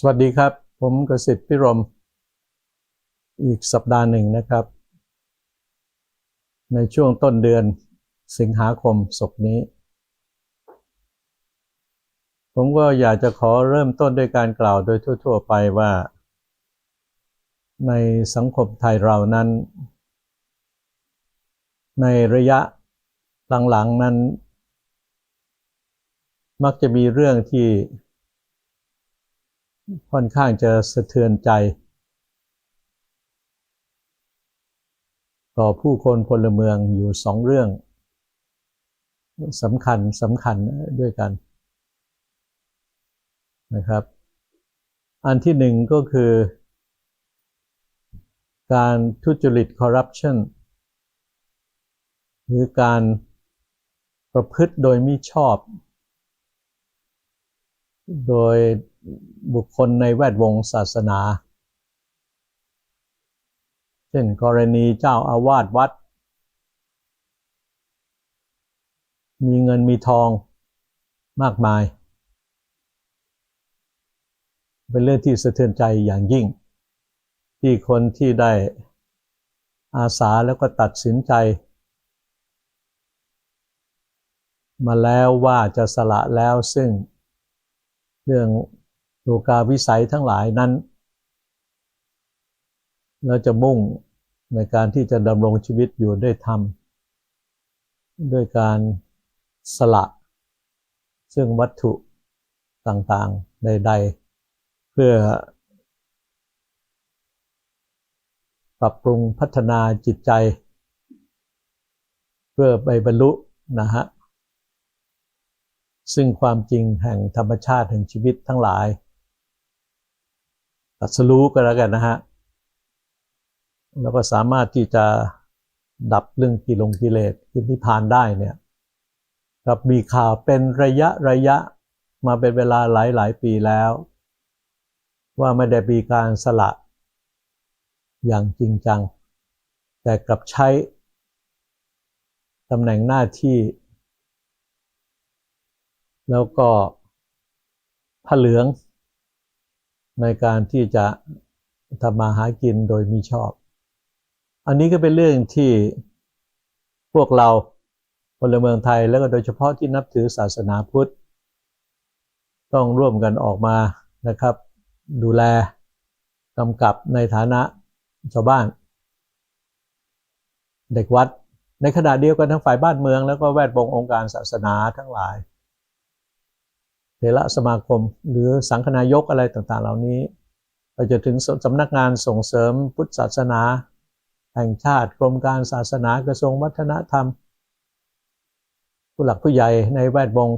สวัสดีครับ ผมกสิทธิ์พิรม อีกสัปดาห์หนึ่งนะครับ ในช่วงต้นเดือนสิงหาคมศกนี้ ผมก็อยากจะขอเริ่มต้นด้วยการกล่าวโดยทั่ว ๆ ไปว่า ในสังคมไทยเรานั้น ในระยะหลัง ๆ นั้น มักจะมีเรื่องที่ ค่อนข้างจะสะเทือนใจ ต่อผู้คนพลเมืองอยู่สองเรื่องสำคัญสำคัญด้วยกันนะครับ อันที่หนึ่งก็คือ การทุจริตคอร์รัปชันหรือการประพฤติโดยมิชอบ โดย บุคคลในแวดวงศาสนา เช่นกรณีเจ้าอาวาสวัด มีเงินมีทองมากมาย เป็นเรื่องที่สะเทือนใจอย่างยิ่ง ที่คนที่ได้อาสาแล้วก็ตัดสินใจ มาแล้วว่าจะสละแล้วซึ่งเรื่อง โลกาวิสัยทั้งหลายนั้น เราจะมุ่งในการที่จะดำรงชีวิตอยู่ด้วยธรรม ด้วยการสละ ซึ่งวัตถุต่างๆใดๆ เพื่อ ปรับปรุงพัฒนาจิตใจ เพื่อไปบรรลุนะฮะซึ่งความจริงแห่งธรรมชาติแห่งชีวิตทั้งหลาย ตัดสรู้ก็แล้วกันนะฮะแล้วก็สามารถที่จะดับเรื่องกิลงกิเลสคือนิพพานได้เนี่ยกับมีข่าวเป็นระยะระยะมาเป็นเวลาหลายหลายปีแล้ว ว่าไม่ได้มีการสละอย่างจริงจัง แต่กลับใช้ตำแหน่งหน้าที่ แล้วก็ผ้าเหลือง ในการที่จะทำมาหากินโดยมีชอบ อันนี้ก็เป็นเรื่องที่พวกเราพลเมืองไทยแล้วก็โดยเฉพาะที่นับถือศาสนาพุทธ ต้องร่วมกันออกมานะครับ ดูแลกำกับในฐานะชาวบ้าน เด็กวัดในขณะเดียวกันทั้งฝ่ายบ้านเมือง แล้วก็แวดวงองค์การศาสนาทั้งหลาย เทระสมาคม หรือสังฆนายกอะไรต่างๆ เหล่านี้ไปจนถึงสำนักงานส่งเสริมพุทธศาสนา แห่งชาติกรมการศาสนากระทรวงวัฒนธรรม ผู้หลักผู้ใหญ่ในแวดวง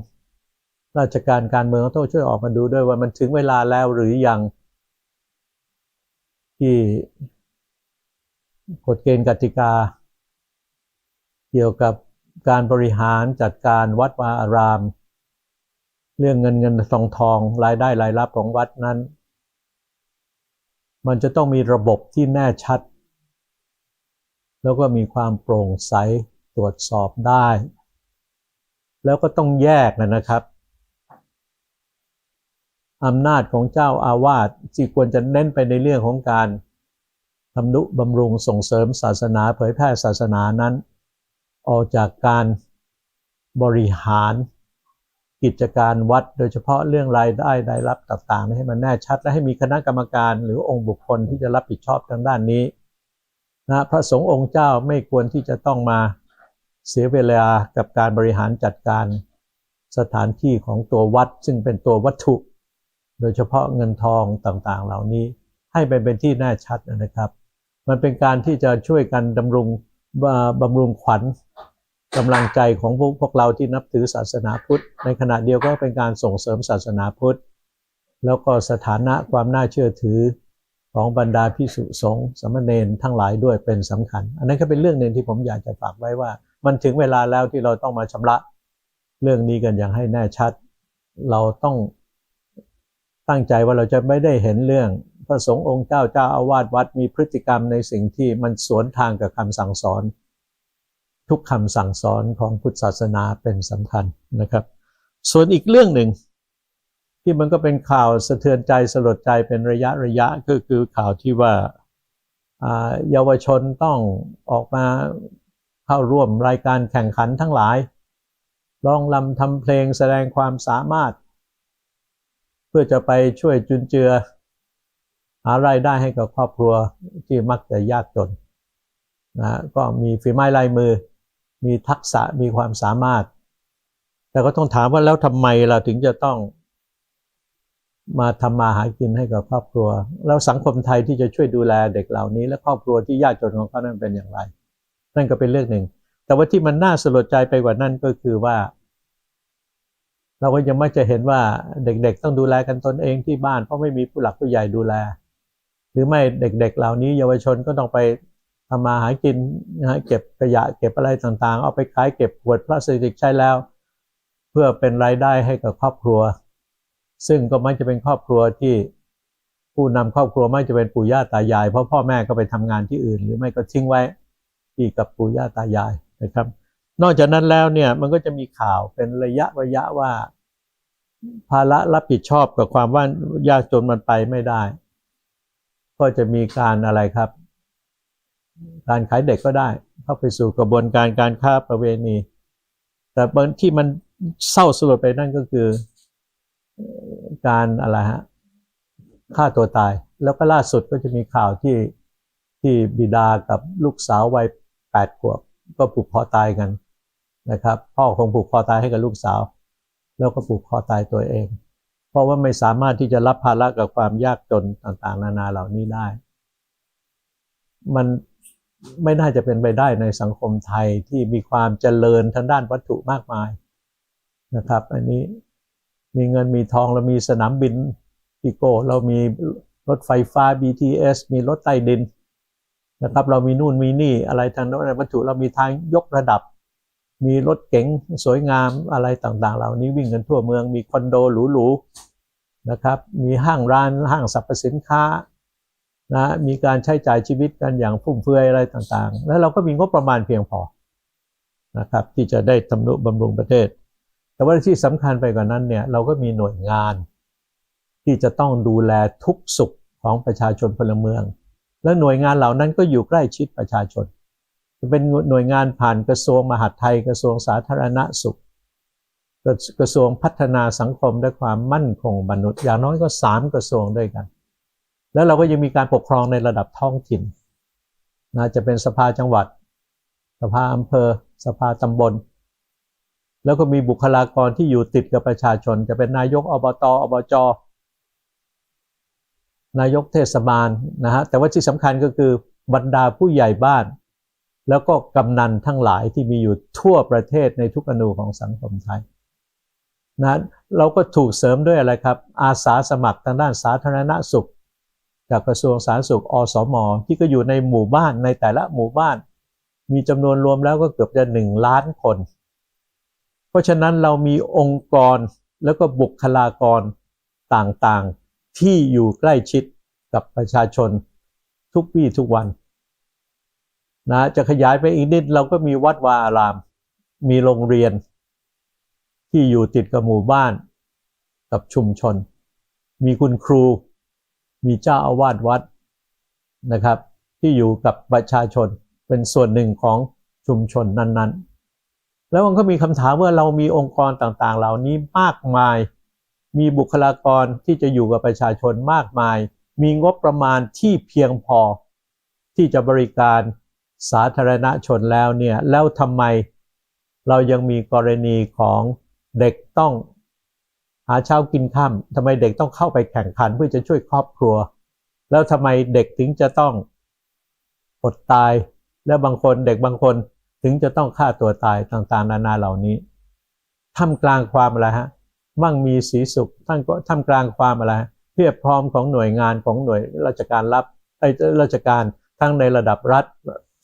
ราชการการเมืองต้องช่วยออกมาดูด้วยว่ามันถึงเวลาแล้วหรือยังที่กฎเกณฑ์กติกา เกี่ยวกับการบริหารจัดการวัดวาอาราม เรื่องเงินเงินทองทองรายได้รายรับของวัดนั้น มันจะต้องมีระบบที่แน่ชัด แล้วก็มีความโปร่งใสตรวจสอบได้ แล้วก็ต้องแยกนะครับอำนาจของเจ้าอาวาสที่ควรจะเน้นไปในเรื่องของการทำนุบำรุงส่งเสริมศาสนาเผยแพร่ศาสนานั้น ออกจากการบริหาร กิจการวัด โดยเฉพาะเรื่องรายได้รายรับต่างๆ ให้มันแน่ชัด และให้มีคณะกรรมการหรือองค์บุคคลที่จะรับผิดชอบทางด้านนี้นะพระสงฆ์องค์เจ้าไม่ควรที่จะต้องมาเสียเวลากับการบริหารจัดการสถานที่ของตัววัด ซึ่งเป็นตัววัตถุ โดยเฉพาะเงินทองต่างๆ เหล่านี้ให้เป็นเป็นที่แน่ชัดนะครับ มันเป็นการที่จะช่วยกันดำรงบำรุงขวัญ กำลังใจของพวกพวกเราที่นับถือศาสนาพุทธ ในขณะเดียวก็เป็นการส่งเสริมศาสนาพุทธ แล้วก็สถานะความน่าเชื่อถือของบรรดาพิสุสงฆ์สมณเณรทั้งหลายด้วยเป็นสำคัญ อันนั้นก็เป็นเรื่องหนึ่งที่ผมอยากจะฝากไว้ว่า มันถึงเวลาแล้วที่เราต้องมาชำระเรื่องนี้กันอย่างให้แน่ชัด เราต้องตั้งใจว่าเราจะไม่ได้เห็นเรื่องพระสงฆ์องค์เจ้าเจ้าอาวาสวัดมีพฤติกรรมในสิ่งที่มันสวนทางกับคำสั่งสอน ทุกคำสั่งสอนของพุทธศาสนาเป็นสำคัญนะครับ ส่วนอีกเรื่องหนึ่ง ที่มันก็เป็นข่าวสะเทือนใจสลดใจเป็นระยะระยะก็คือข่าวที่ว่าเยาวชนต้องออกมาเข้าร่วมรายการแข่งขันทั้งหลายร้องลำทำเพลงแสดงความสามารถ เพื่อจะไปช่วยจุนเจือ หารายได้ให้กับครอบครัวที่มักจะยากจนนะก็มีฝีไม้ลายมือ มีทักษะมีความสามารถ แต่ก็ต้องถามว่าแล้วทำไมเราถึงจะต้องมาทำมาหากินให้กับครอบครัว แล้วสังคมไทยที่จะช่วยดูแลเด็กเหล่านี้ และครอบครัวที่ยากจนของเขานั้นเป็นอย่างไร นั่นก็เป็นเรื่องหนึ่ง แต่ว่าที่มันน่าสลดใจไปกว่านั้นก็คือว่า เราก็ยังไม่จะเห็นว่าเด็กๆ ต้องดูแลกันตนเองที่บ้านเพราะไม่มีผู้หลักผู้ใหญ่ดูแล หรือไม่เด็กๆ เหล่านี้ เยาวชนก็ต้องไป ทำมาหากินนะเก็บขยะเก็บอะไรต่างๆ เอาไปขายเก็บขวดพลาสติกใช้แล้ว เพื่อเป็นรายได้ให้กับครอบครัว ซึ่งก็มักจะเป็นครอบครัวที่ผู้นำครอบครัวมักจะเป็นปู่ย่าตายาย เพราะพ่อแม่ก็ไปทำงานที่อื่น หรือไม่ก็ทิ้งไว้ที่กับปู่ย่าตายายนะครับ นอกจากนั้นแล้วเนี่ยมันก็จะมีข่าวเป็นระยะระยะว่า ภาระรับผิดชอบกับความว่ายากจนมันไปไม่ได้ ก็จะมีการอะไรครับ การขายเด็กก็ได้ เข้าไปสู่กระบวนการการค้าประเวณี แต่บางที่มันเศร้าสลดไปนั่นก็คือการอะไรฮะฆ่าตัวตาย แล้วก็ล่าสุดก็จะมีข่าวที่ที่บิดากับลูกสาววัยแปดขวบก็ผูกคอตายกันนะครับ พ่อคงผูกคอตายให้กับลูกสาว แล้วก็ผูกคอตายตัวเอง เพราะว่าไม่สามารถที่จะรับภาระกับความยากจนต่างๆ นานาเหล่านี้ได้ มัน ไม่น่าจะเป็นไปได้ในสังคมไทยที่มีความเจริญทางด้านวัตถุมากมายนะครับ อันนี้มีเงินมีทองเรามีสนามบินพิโก้เรามีรถไฟฟ้า BTS มีรถใต้ดินนะครับ เรามีนู่นมีนี่อะไรทางนั้นวัตถุเรามีทางยกระดับ มีรถเก๋งสวยงามอะไรต่างๆ เหล่านี้วิ่งกันทั่วเมือง มีคอนโดหรูๆนะครับ มีห้างร้านห้างสรรพสินค้า นะมีการใช้จ่ายชีวิตกันอย่างฟุ่มเฟือยอะไรต่างๆ แล้วเราก็มีงบประมาณเพียงพอนะครับ ที่จะได้ทำนุบำรุงประเทศ แต่ว่าที่สำคัญไปกว่านั้นเนี่ยเราก็มีหน่วยงาน ที่จะต้องดูแลทุกสุขของประชาชนพลเมือง และหน่วยงานเหล่านั้นก็อยู่ใกล้ชิดประชาชน จะเป็นหน่วยงานผ่านกระทรวงมหาดไทย กระทรวงสาธารณสุข กระทรวงพัฒนาสังคมและความมั่นคงมนุษย์อย่างน้อยก็สามกระทรวงด้วยกัน แล้วเราก็ยังมีการปกครองในระดับท้องถิ่นนะจะเป็นสภาจังหวัด สภาอำเภอ สภาตำบล แล้วก็มีบุคลากรที่อยู่ติดกับประชาชน จะเป็นนายกอบตอบจนายกเทศบาลนะฮะแต่ว่าที่สำคัญก็คือบรรดาผู้ใหญ่บ้าน แล้วก็กำนันทั้งหลายที่มีอยู่ทั่วประเทศในทุกอนูของสังคมไทยนะเราก็ถูกเสริมด้วยอะไรครับ อาสาสมัครทางด้านสาธารณสุข จากกระทรวงสาธารณสุขอสม ที่ก็อยู่ในหมู่บ้านในแต่ละหมู่บ้าน มีจำนวนรวมแล้วก็เกือบจะหนึ่งล้านคน เพราะฉะนั้นเรามีองค์กรแล้วก็บุคลากรต่างๆ ที่อยู่ใกล้ชิดกับประชาชนทุกวี่ทุกวันนะจะขยายไปอีกนิดเราก็มีวัดวาอาราม มีโรงเรียน ที่อยู่ติดกับหมู่บ้าน กับชุมชน มีคุณครู มีเจ้าอาวาสวัดนะครับ ที่อยู่กับประชาชนเป็นส่วนหนึ่งของชุมชนนั้นๆ แล้วมันก็มีคำถามว่าเรามีองค์กรต่างๆ เหล่านี้มากมาย มีบุคลากรที่จะอยู่กับประชาชนมากมาย มีงบประมาณที่เพียงพอ ที่จะบริการสาธารณชนแล้วเนี่ย แล้วทำไมเรายังมีกรณีของเด็กต้อง หาเช้ากินค่ำทำไมเด็กต้องเข้าไปแข่งขันเพื่อจะช่วยครอบครัว แล้วทำไมเด็กถึงจะต้องอดตาย และบางคนเด็กบางคนถึงจะต้องฆ่าตัวตายต่างๆ นานาเหล่านี้ท่ามกลางความอะไรฮะมั่งมีสีสุขท่านก็ท่ามกลางความอะไรเพียบพร้อมของหน่วยงานของหน่วยราชการรับไอ้ราชการทั้งในระดับรัฐ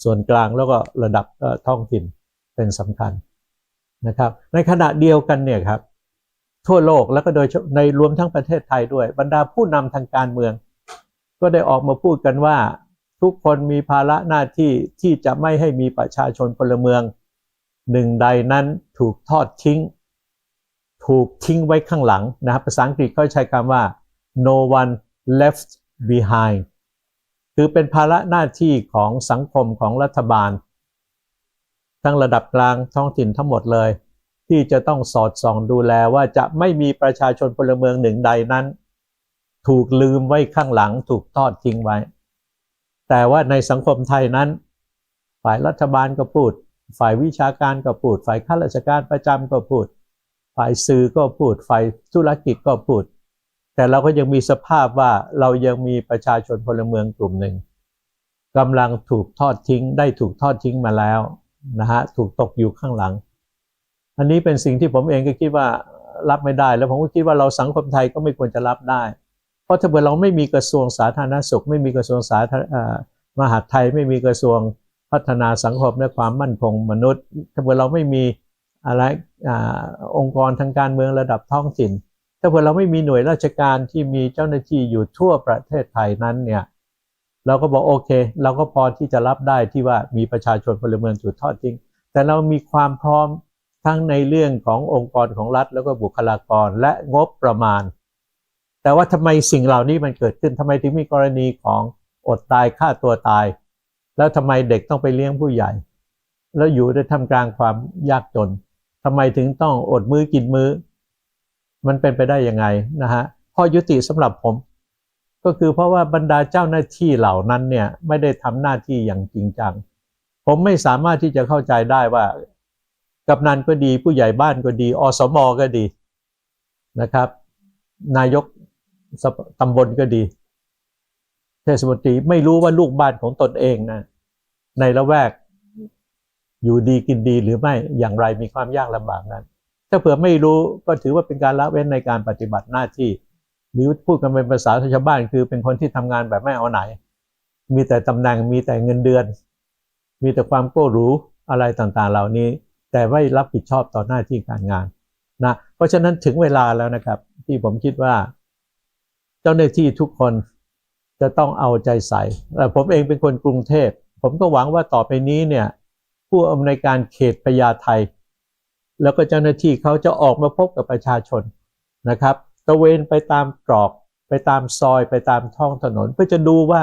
ส่วนกลางแล้วก็ระดับท้องถิ่นเป็นสำคัญนะครับ ในขณะเดียวกันเนี่ยครับ ทั่วโลกแล้วก็โดยในรวมทั้งประเทศไทยด้วย บรรดาผู้นำทางการเมือง ก็ได้ออกมาพูดกันว่า ทุกคนมีภาระหน้าที่ที่จะไม่ให้มีประชาชนพลเมือง หนึ่งใดนั้นถูกทอดทิ้งถถูกทิ้งไว้ข้างหลังนะครับภาษาอังกฤษเขาใช้คำว่า no one left behind คือเป็นภาระหน้าที่ของสังคมของรัฐบาล ทั้งระดับกลางท้องถิ่นทั้งหมดเลย ที่จะต้องสอดส่องดูแลว่าจะไม่มีประชาชนพลเมืองหนึ่งใดนั้น ถูกลืมไว้ข้างหลังถูกทอดทิ้งไว้ แต่ว่าในสังคมไทยนั้น ฝ่ายรัฐบาลก็พูด ฝ่ายวิชาการก็พูด ฝ่ายข้าราชการประจำก็พูด ฝ่ายสื่อก็พูด ฝ่ายธุรกิจก็พูด แต่เราก็ยังมีสภาพว่าเรายังมีประชาชนพลเมืองกลุ่มหนึ่งกำลังถูกทอดทิ้งได้ถูกทอดทิ้งมาแล้วนะฮะถูกตกอยู่ข้างหลัง อันนี้เป็นสิ่งที่ผมเองก็คิดว่ารับไม่ได้ แล้วผมก็คิดว่าเราสังคมไทยก็ไม่ควรจะรับได้ เพราะถ้าเกิดเราไม่มีกระทรวงสาธารณสุข ไม่มีกระทรวงสาธารมหาดไทย ไม่มีกระทรวงพัฒนาสังคมและความมั่นคงมนุษย์ ถ้าเกิดเราไม่มีอะไรอองค์กรทางการเมืองระดับท้องถิ่น ถ้าเกิดเราไม่มีหน่วยราชการที่มีเจ้าหน้าที่อยู่ทั่วประเทศไทยนั้นเนี่ยเราก็บอกโอเค เราก็พอที่จะรับได้ที่ว่ามีประชาชนพลเมืองถูกทอดทิ้งแต่เรามีความพร้อม ทั้งในเรื่องขององค์กรของรัฐแล้วก็บุคลากรและงบประมาณ แต่ว่าทำไมสิ่งเหล่านี้มันเกิดขึ้นทำไมถึงมีกรณีของอดตายฆ่าตัวตาย แล้วทำไมเด็กต้องไปเลี้ยงผู้ใหญ่ แล้วอยู่ในทำกลางความยากจนทำไมถึงต้องอดมื้อกินมื้อ มันเป็นไปได้ยังไงนะฮะข้อยุติสำหรับผม ก็คือเพราะว่าบรรดาเจ้าหน้าที่เหล่านั้นเนี่ยไม่ได้ทำหน้าที่อย่างจริงจัง ผมไม่สามารถที่จะเข้าใจได้ว่า กำนันก็ดี ผู้ใหญ่บ้านก็ดี อสมก็ดีนะครับ นายกตำบลก็ดี เทศมนตรีไม่รู้ว่าลูกบ้านของตนเองนะในละแวกอยู่ดีกินดีหรือไม่อย่างไรมีความยากลำบากนั้น ถ้าเผื่อไม่รู้ก็ถือว่าเป็นการละเว้นในการปฏิบัติหน้าที่ หรือพูดกันเป็นภาษาชาวบ้านคือเป็นคนที่ทำงานแบบไม่เอาไหน มีแต่ตำแหน่งมีแต่เงินเดือน มีแต่ความโก้รู้อะไรต่างๆ เหล่านี้ แต่ไม่รับผิดชอบต่อหน้าที่การงานนะเพราะฉะนั้นถึงเวลาแล้วนะครับ ที่ผมคิดว่า เจ้าหน้าที่ทุกคนจะต้องเอาใจใส่แต่ผมเองเป็นคนกรุงเทพ ผมก็หวังว่าต่อไปนี้เนี่ยผู้อำนวยการเขตพญาไทแล้วก็เจ้าหน้าที่เขาจะออกมาพบกับประชาชนนะครับตะเวนไปตามตรอก ไปตามซอยไปตามท้องถนน เพื่อจะดูว่า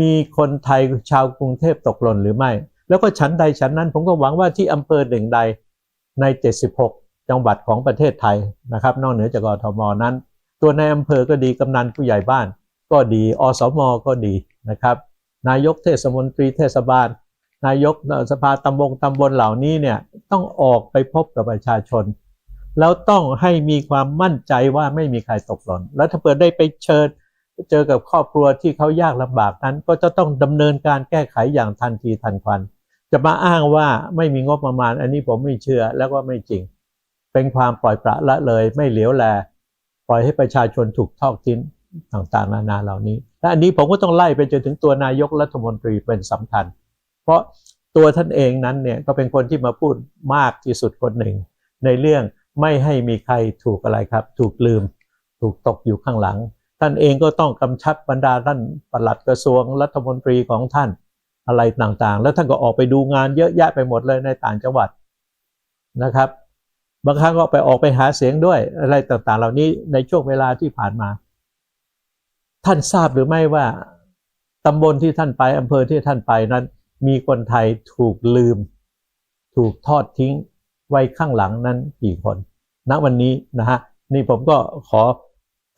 มีคนไทยชาวกรุงเทพตกหล่นหรือไม่ แล้วก็ชั้นใดชั้นนั้น ผมก็หวังว่าที่อำเภอหนึ่งใดใน 76 จังหวัดของประเทศไทยนะครับ นอกเหนือจากกทมนั้น ตัวในอำเภอก็ดีกำนันผู้ใหญ่บ้าน ก็ดีอสมก็ดีนะครับ นายกเทศมนตรีเทศบาล นายกสภาตำบลตำบลเหล่านี้เนี่ยต้องออกไปพบกับประชาชน แล้วต้องให้มีความมั่นใจว่าไม่มีใครตกหล่นแล้วถ้าเปิดได้ไปเชิญเจอกับครอบครัวที่เขายากลำบากนั้น ก็จะต้องดำเนินการแก้ไขอย่างทันทีทันควัน จะมาอ้างว่าไม่มีงบประมาณ อันนี้ผมไม่เชื่อแล้วก็ไม่จริง เป็นความปล่อยปละละเลย ไม่เหลียวแล ปล่อยให้ประชาชนถูกทอดทิ้งต่างๆ นานาเหล่านี้และอันนี้ผมก็ต้องไล่ไปจนถึงตัวนายกรัฐมนตรีเป็นสำคัญ เพราะตัวท่านเองนั้นเนี่ยก็เป็นคนที่มาพูดมากที่สุดคนหนึ่ง ในเรื่องไม่ให้มีใครถูกอะไรครับ ถูกลืม ถูกตกอยู่ข้างหลัง ท่านเองก็ต้องกำชับบรรดาท่านปลัดกระทรวงรัฐมนตรีของท่าน อะไรต่างๆ แล้วท่านก็ออกไปดูงานเยอะแยะไปหมดเลยในต่างจังหวัดนะครับ บางครั้งก็ไปออกไปหาเสียงด้วยอะไรต่างๆ เหล่านี้ในช่วงเวลาที่ผ่านมา ท่านทราบหรือไม่ว่าตำบลที่ท่านไปอำเภอที่ท่านไปนั้น มีคนไทยถูกลืม ถูกทอดทิ้งไว้ข้างหลังนั้นกี่คนณวันนี้นะฮะนี่ผมก็ขอ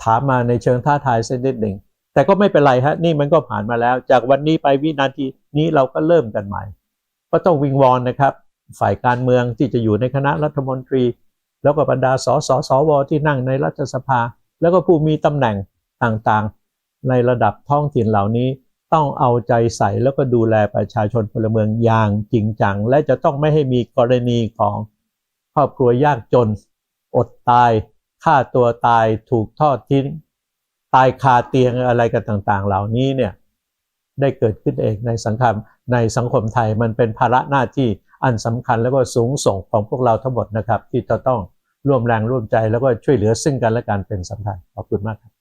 ถามมาในเชิงท้าทายเส้นนิดหนึ่ง แต่ก็ไม่เป็นไรฮะนี่มันก็ผ่านมาแล้ว จากวันนี้ไปวินาทีนี้เราก็เริ่มกันใหม่ ก็ต้องวิงวอนนะครับ ฝ่ายการเมืองที่จะอยู่ในคณะรัฐมนตรี แล้วก็บรรดาสสสวที่นั่งในรัฐสภา แล้วก็ผู้มีตำแหน่งต่างๆ ในระดับท้องถิ่นเหล่านี้ต้องเอาใจใส่แล้วก็ดูแลประชาชนพลเมืองอย่างจริงจัง และจะต้องไม่ให้มีกรณีของครอบครัวยากจน อดตายฆ่าตัวตายถูกทอดทิ้ง ตายคาเตียงอะไรกันต่าง ๆ เหล่านี้เนี่ยได้เกิดขึ้นเองในสังคมในสังคมไทยมันเป็นภาระหน้าที่อันสำคัญแล้วก็สูงส่งของพวกเราทั้งหมดนะครับ ที่จะต้องร่วมแรงร่วมใจแล้วก็ช่วยเหลือซึ่งกันและกันเป็นสำคัญขอบคุณมากครับ